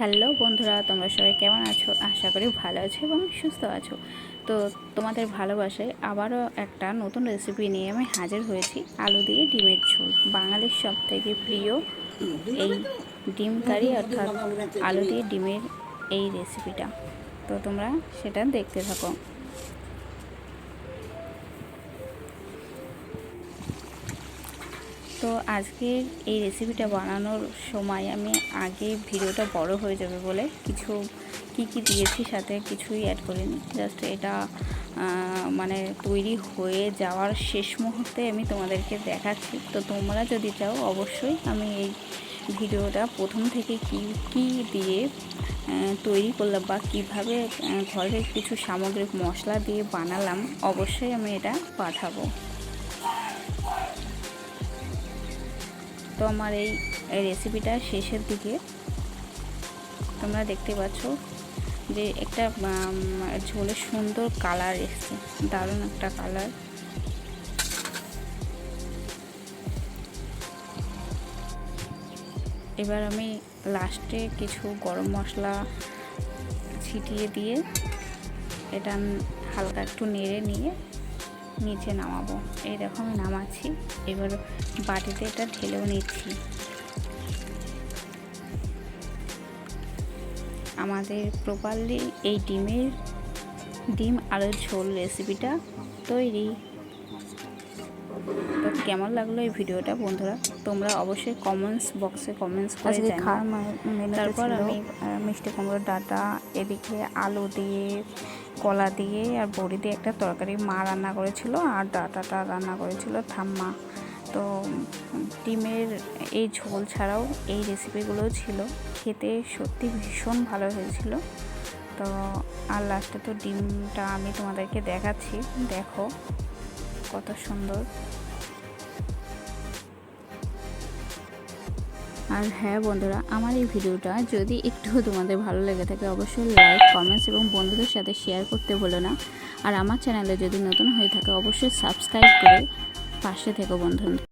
Hello বন্ধুরা, তোমরা সবাই কেমন আছো? আশা করি ভালো আছো এবং সুস্থ আছো। তো তোমাদের ভালোবাসায় আবারও একটা নতুন রেসিপি নিয়ে আমি হাজির হয়েছি, আলু দিয়ে ডিমের ঝোল। বাঙালির সব থেকে প্রিয় এই ডিম কারি অর্থাৎ আলু দিয়ে ডিমের এই রেসিপিটা তো তোমরা সেটা দেখতে থাকো। তো আজকের এই রেসিপিটা বানানোর সময় আমি আগে ভিডিওটা বড় হয়ে যাবে বলে কিছু কি কি দিয়েছি সাথে কিছুই অ্যাড করিনি। জাস্ট এটা মানে তৈরি হয়ে যাওয়ার শেষ মুহূর্তে আমি তোমাদেরকে দেখাচ্ছি। তো তোমরা যদি চাও, অবশ্যই আমি এই ভিডিওটা প্রথম থেকে কি কি দিয়ে তৈরি করলাম বা কীভাবে ঘরের কিছু সামগ্রিক মশলা দিয়ে বানালাম, অবশ্যই আমি এটা পাঠাবো। তো আমার এই রেসিপিটা শেষের দিকে। তোমরা দেখতে পাচ্ছ যে একটা ঝোলের সুন্দর কালার এসছে, দারুণ একটা কালার এবার আমি লাস্টে কিছু গরম মশলা ছিটিয়ে দিয়ে, এটা হালকা একটু নেড়ে নিয়ে নিচে নামাবো। এই দেখো আমি নামাচ্ছি। এবার বাটিতে এটা ঢেলেও নিচ্ছি। আমাদের প্রপারলি এই ডিমের ডিম আলুর ঝোল রেসিপিটা তৈরি। তো কেমন লাগল এই ভিডিওটা বন্ধুরা? তোমরা অবশ্যই কমেন্টস বক্সে কমেন্টস করে তারপর আমি মিষ্টি কুমড়োর ডাটা এদিকে আলু দিয়ে কলা দিয়ে আর বড়ি দিয়ে একটা তরকারি মা রান্না করেছিল আর ডাটাটা রান্না করেছিল, ঠাম্মা। তো ডিমের এই ঝোল ছাড়াও এই রেসিপিগুলো ছিল। খেতে সত্যি ভীষণ ভালো হয়েছিল। তো আর লাস্টে তো ডিমটা আমি তোমাদেরকে দেখাচ্ছি। দেখো কত সুন্দর। আর হ্যাঁ বন্ধুরা, আমার এই ভিডিওটা যদি একটু তোমাদের ভালো লেগে থাকে অবশ্যই লাইক কমেন্টস এবং বন্ধুদের সাথে শেয়ার করতে বলো না। আর আমার চ্যানেলে যদি নতুন হয়ে থাকে অবশ্যই সাবস্ক্রাইব করে পাশে থেকো বন্ধু